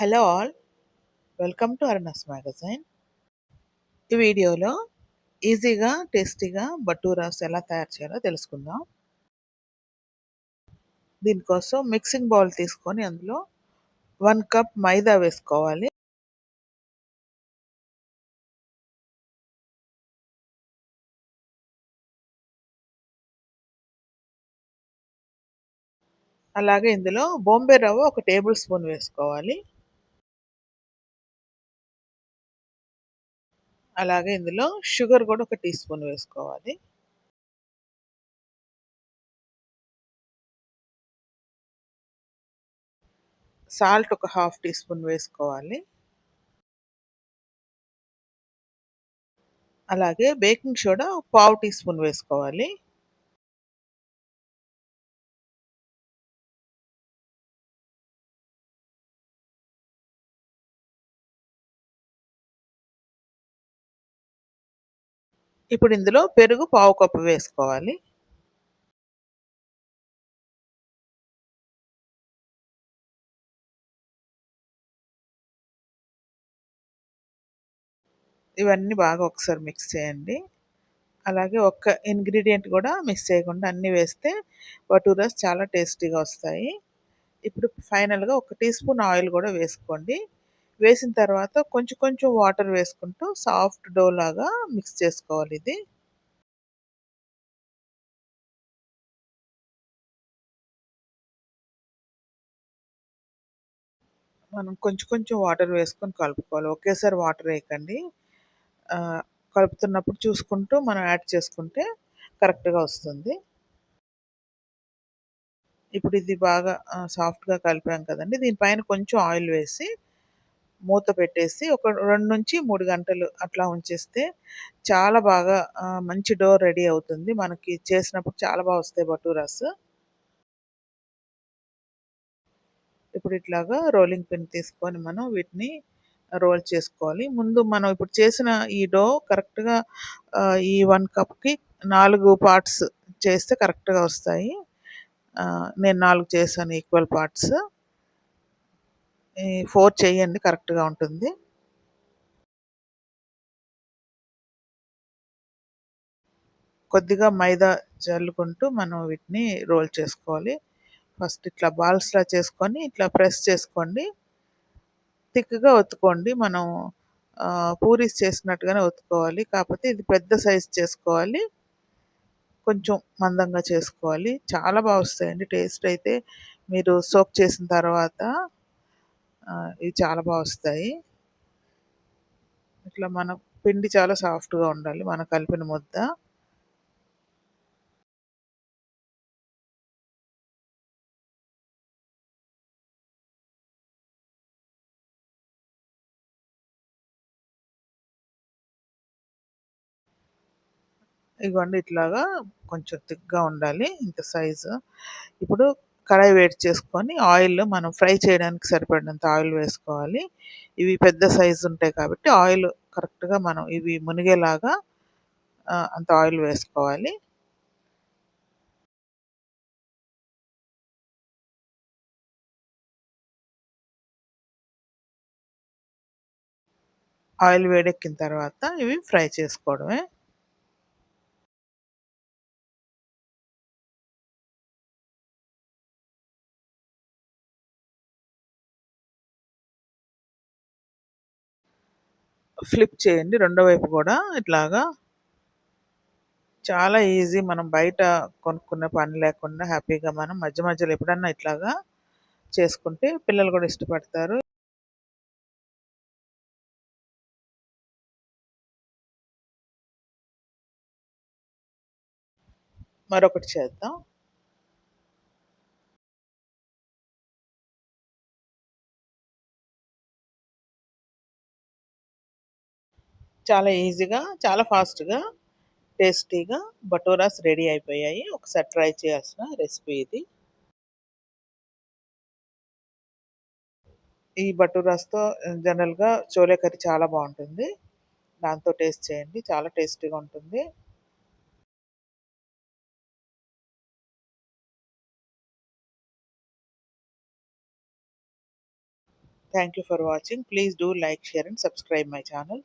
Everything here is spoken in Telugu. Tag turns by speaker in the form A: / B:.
A: Hello all welcome to Aruna's magazine. ఈ వీడియోలో ఈజీగా టేస్టీగా బటూరాస్ ఎలా తయారు చేయాలో తెలుసుకుందాం. దీనికోసం మిక్సింగ్ బౌల్ తీసుకొని అందులో వన్ కప్ మైదా వేసుకోవాలి. అలాగే ఇందులో బొంబే రవ్వ ఒక టేబుల్ స్పూన్ వేసుకోవాలి. అలాగే ఇందులో షుగర్ కూడా ఒక టీ స్పూన్ వేసుకోవాలి. సాల్ట్ ఒక హాఫ్ టీ స్పూన్ వేసుకోవాలి. అలాగే బేకింగ్ సోడా పావు టీ స్పూన్ వేసుకోవాలి. ఇప్పుడు ఇందులో పెరుగు పావు కప్పు వేసుకోవాలి. ఇవన్నీ బాగా ఒకసారి మిక్స్ చేయండి. అలాగే ఒక్క ఇంగ్రీడియంట్ కూడా మిక్స్ చేయకుండా అన్నీ వేస్తే బటూరాస్ చాలా టేస్టీగా వస్తాయి. ఇప్పుడు ఫైనల్గా ఒక టీ స్పూన్ ఆయిల్ కూడా వేసుకోండి. వేసిన తర్వాత కొంచెం కొంచెం వాటర్ వేసుకుంటూ సాఫ్ట్ డో లాగా మిక్స్ చేసుకోవాలి ఇది. మనం కొంచెం కొంచెం వాటర్ వేసుకొని కలుపుకోవాలి. ఒకేసారి వాటర్ వేయకండి. కలుపుతున్నప్పుడు చూసుకుంటూ మనం యాడ్ చేసుకుంటే కరెక్ట్గా వస్తుంది. ఇప్పుడు ఇది బాగా సాఫ్ట్గా కలిపాం కదండి. దీనిపైన కొంచెం ఆయిల్ వేసి మూత పెట్టేసి ఒక రెండు నుంచి మూడు గంటలు అట్లా ఉంచేస్తే చాలా బాగా మంచి డోర్ రెడీ అవుతుంది. మనకి చేసినప్పుడు చాలా బాగా వస్తాయి బటూరాస్. ఇప్పుడు ఇట్లాగా రోలింగ్ పిన్ తీసుకొని మనం వీటిని రోల్ చేసుకోవాలి. ముందు మనం ఇప్పుడు చేసిన ఈ డో కరెక్ట్గా ఈ వన్ కప్కి నాలుగు పార్ట్స్ చేస్తే కరెక్ట్గా వస్తాయి. నేను నాలుగు చేశాను ఈక్వల్ పార్ట్స్. ఫోర్ చేయండి కరెక్ట్గా ఉంటుంది. కొద్దిగా మైదా చల్లుకుంటూ మనం వీటిని రోల్ చేసుకోవాలి. ఫస్ట్ ఇట్లా బాల్స్లా చేసుకొని ఇట్లా ప్రెస్ చేసుకోండి. థిక్గా ఒత్తుకోండి. మనం పూరీస్ చేసినట్టుగానే ఒత్తుకోవాలి. కాకపోతే ఇది పెద్ద సైజ్ చేసుకోవాలి. కొంచెం మందంగా చేసుకోవాలి. చాలా బాగా వస్తాయండి. టేస్ట్ అయితే మీరు సోక్ చేసిన తర్వాత ఇవి చాలా బాగా వస్తాయి. ఇట్లా మన పిండి చాలా సాఫ్ట్గా ఉండాలి మన కలిపిన ముద్ద. ఇవ్వండి ఇట్లాగా కొంచెం థిక్గా ఉండాలి ఇంత సైజు. ఇప్పుడు కడాయి వేడి చేసుకొని ఆయిల్ మనం ఫ్రై చేయడానికి సరిపడినంత ఆయిల్ వేసుకోవాలి. ఇవి పెద్ద సైజు ఉంటాయి కాబట్టి ఆయిల్ కరెక్ట్గా మనం ఇవి మునిగేలాగా అంత ఆయిల్ వేసుకోవాలి. ఆయిల్ వేడెక్కిన తర్వాత ఇవి ఫ్రై చేసుకోవడమే. ఫ్లిప్ చేయండి. రెండో వైపు కూడా ఇట్లాగా చాలా ఈజీ మనం బయట కొనుక్కునే పని లేకుండా హ్యాపీగా మనం మధ్య మధ్యలో ఎప్పుడన్నా ఇట్లాగా చేసుకుంటే పిల్లలు కూడా ఇష్టపడతారు. మరొకటి చేద్దాం. చాలా ఈజీగా చాలా ఫాస్ట్గా టేస్టీగా బటోరాస్ రెడీ అయిపోయాయి. ఒకసారి ట్రై చేయాల్సిన రెసిపీ ఇది. ఈ బటూరాస్తో జనరల్గా చోలే కర్రీ చాలా బాగుంటుంది. దాంతో టేస్ట్ చేయండి. చాలా టేస్టీగా ఉంటుంది. Thank you for watching. Please do like share and subscribe my channel.